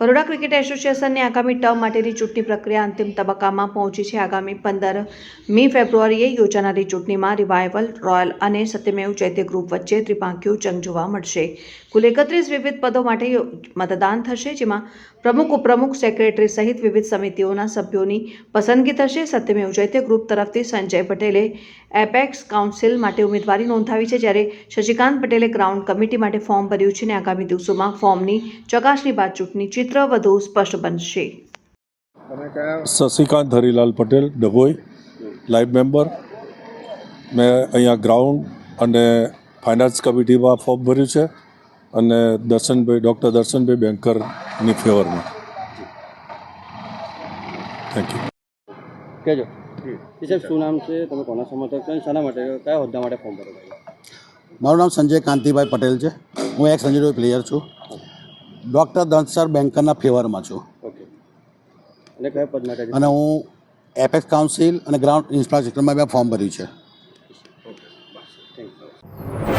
Baroda cricket એસોસિએશનની આગામી term માટેની ચૂંટણી પ્રક્રિયા અંતિમ તબક્કામાં પહોંચી છે. આગામી પંદર મી ફેબ્રુઆરીએ યોજાનારી ચૂંટણીમાં રિવાઇવલ રોયલ અને સત્યમેવ ચૈત્ય ગ્રુપ વચ્ચે ત્રિપાંખીયો જંગ જોવા મળશે. કુલ એકત્રીસ વિવિધ પદો માટે મતદાન થશે, જેમાં પ્રમુખ, ઉપપ્રમુખ સેક્રેટરી સહિત વિવિધ સમિતિઓના સભ્યોની પસંદગી થશે. સત્યમેવ ચૈત્ય ગ્રુપ તરફથી સંજય પટેલે એપેક્સ કાઉન્સિલ માટે ઉમેદવારી નોંધાવી છે, જ્યારે શશિકાંત પટેલે ગ્રાઉન્ડ કમિટી માટે ફોર્મ ભર્યું છે અને આગામી દિવસોમાં ફોર્મની ચકાસણી બાદ ચૂંટણી ચિત્ર વધુ સ્પષ્ટ બનશે. શશિકાંત હરિલાલ પટેલ ડભોઈ લાઈવ મેમ્બર મેં અહીંયા ગ્રાઉન્ડ અને ફાઇનાન્સ કમિટીમાં ફોર્મ ભર્યું છે અને દર્શનભાઈ ડૉક્ટર દર્શનભાઈ બેન્કરની ફેવરમાં થેન્ક યુ કહેજો. સાહેબ શું નામ છે? તમે કોના સમર્થક છો શાના માટે કયા હોદ્દા માટે ફોર્મ ભરો મારું નામ સંજય કાંતિભાઈ પટેલ છે. હું એક સંજયભાઈ પ્લેયર છું. ડૉક્ટર દંતસર બેન્કરના ફેવરમાં છું. ઓકે. અને કયા પદ માટે અને હું એપેક્સ કાઉન્સિલ અને ગ્રાઉન્ડ ઇન્ફ્રાસ્ટ્રક્ચરમાં મેં ફોર્મ ભર્યું છે. Thank you